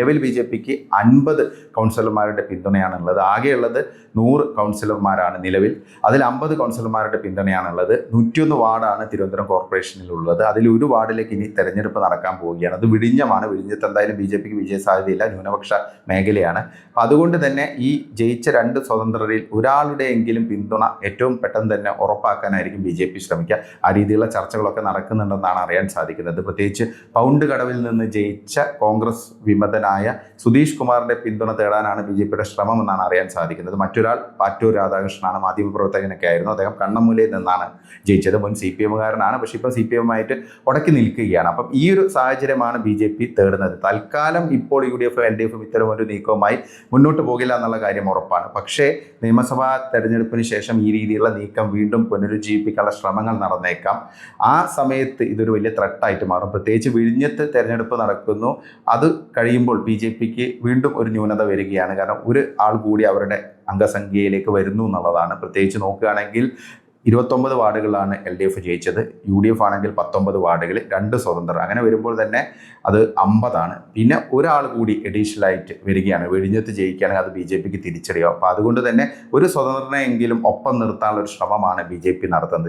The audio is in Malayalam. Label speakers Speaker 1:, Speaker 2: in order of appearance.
Speaker 1: നിലവിൽ ബി ജെ പിക്ക് അൻപത് കൗൺസിലർമാരുടെ പിന്തുണയാണുള്ളത്. ആകെയുള്ളത് നൂറ് കൗൺസിലർമാരാണ് നിലവിൽ. അതിൽ അമ്പത് കൗൺസിലർമാരുടെ പിന്തുണയാണുള്ളത്. നൂറ്റിയൊന്ന് വാർഡാണ് തിരുവനന്തപുരം കോർപ്പറേഷനിലുള്ളത്. അതിൽ ഒരു വാർഡിലേക്ക് ഇനി തെരഞ്ഞെടുപ്പ് നടക്കാൻ പോവുകയാണ്. അത് വിഴിഞ്ഞമാണ്. വിഴിഞ്ഞത്ത് എന്തായാലും ബി ജെ പിക്ക് വിജയ സാധ്യതയില്ല ന്യൂനപക്ഷ മേഖലയാണ്. അപ്പം അതുകൊണ്ട് തന്നെ ഈ ജയിച്ച രണ്ട് സ്വതന്ത്രരിൽ ഒരാളുടെയെങ്കിലും പിന്തുണ ഏറ്റവും പെട്ടെന്ന് തന്നെ ഉറപ്പാക്കാനായിരിക്കും ബി ജെ പി ശ്രമിക്കുക. ആ രീതിയിലുള്ള ചർച്ചകളൊക്കെ നടക്കുന്നുണ്ടെന്നാണ് അറിയാൻ സാധിക്കുന്നത്. പ്രത്യേകിച്ച് പൗണ്ട് കടവിൽ നിന്ന് ജയിച്ച കോൺഗ്രസ് വിമതനായ സുധീഷ് കുമാറിന്റെ പിന്തുണ തേടാനാണ് ബി ജെ പിയുടെ ശ്രമം എന്നാണ് അറിയാൻ സാധിക്കുന്നത്. മറ്റൊരാൾ പാറ്റൂർ രാധാകൃഷ്ണനാണ് മാധ്യമപ്രവർത്തകനൊക്കെ ആയിരുന്നു. അദ്ദേഹം കണ്ണമൂലയിൽ നിന്നാണ് ജയിച്ചത്. മുൻ സി പി എമ്മുകാരനാണ്. പക്ഷേ ഇപ്പം സി പി എമ്മുമായിട്ട് ഉടക്കി നിൽക്കുകയാണ്. അപ്പം ഈ ഒരു സാഹചര്യമാണ് ബി ജെ പി തേടുന്നത്. തൽക്കാലം ഇപ്പോൾ U D F L D എഫും ഇത്തരം ഒരു നീക്കവുമായി മുന്നോട്ട് പോകില്ല എന്നുള്ള കാര്യം ഉറപ്പാണ്. പക്ഷേ നിയമസഭാ തെരഞ്ഞെടുപ്പിന് ശേഷം ഈ രീതിയിലുള്ള നീക്കം വീണ്ടും പുനരുജ്ജീവിപ്പിക്കാനുള്ള ശ്രമങ്ങൾ നടന്നേക്കാം. ആ സമയത്ത് ഇതൊരു വലിയ ത്രട്ടായിട്ട് മാറും. പ്രത്യേകിച്ച് വിഴിഞ്ഞത്ത് തെരഞ്ഞെടുപ്പ് നടക്കുന്നു. അത് കഴിയുമ്പോൾ ബി ജെ പിക്ക് വീണ്ടും ഒരു ന്യൂനത വരികയാണ്. കാരണം ഒരു ആൾ കൂടി അവരുടെ അംഗസംഖ്യയിലേക്ക് വരുന്നു എന്നുള്ളതാണ്. പ്രത്യേകിച്ച് നോക്കുകയാണെങ്കിൽ ഇരുപത്തൊമ്പത് വാർഡുകളിലാണ് എൽ ഡി എഫ് ജയിച്ചത്. യു ഡി എഫ് ആണെങ്കിൽ പത്തൊമ്പത് വാർഡുകൾ രണ്ട് സ്വതന്ത്രർ. അങ്ങനെ വരുമ്പോൾ തന്നെ അത് അമ്പതാണ്. പിന്നെ ഒരാൾ കൂടി എഡീഷണലായിട്ട് വരികയാണ്. വെടിഞ്ഞത്ത് ജയിക്കുകയാണെങ്കിൽ അത് ബി ജെ പിക്ക് തിരിച്ചടിയാവും. അപ്പോൾ അതുകൊണ്ട് തന്നെ ഒരു സ്വതന്ത്രനെങ്കിലും ഒപ്പം നിർത്താനുള്ള ഒരു ശ്രമമാണ് ബി ജെ പി നടത്തുന്നത്.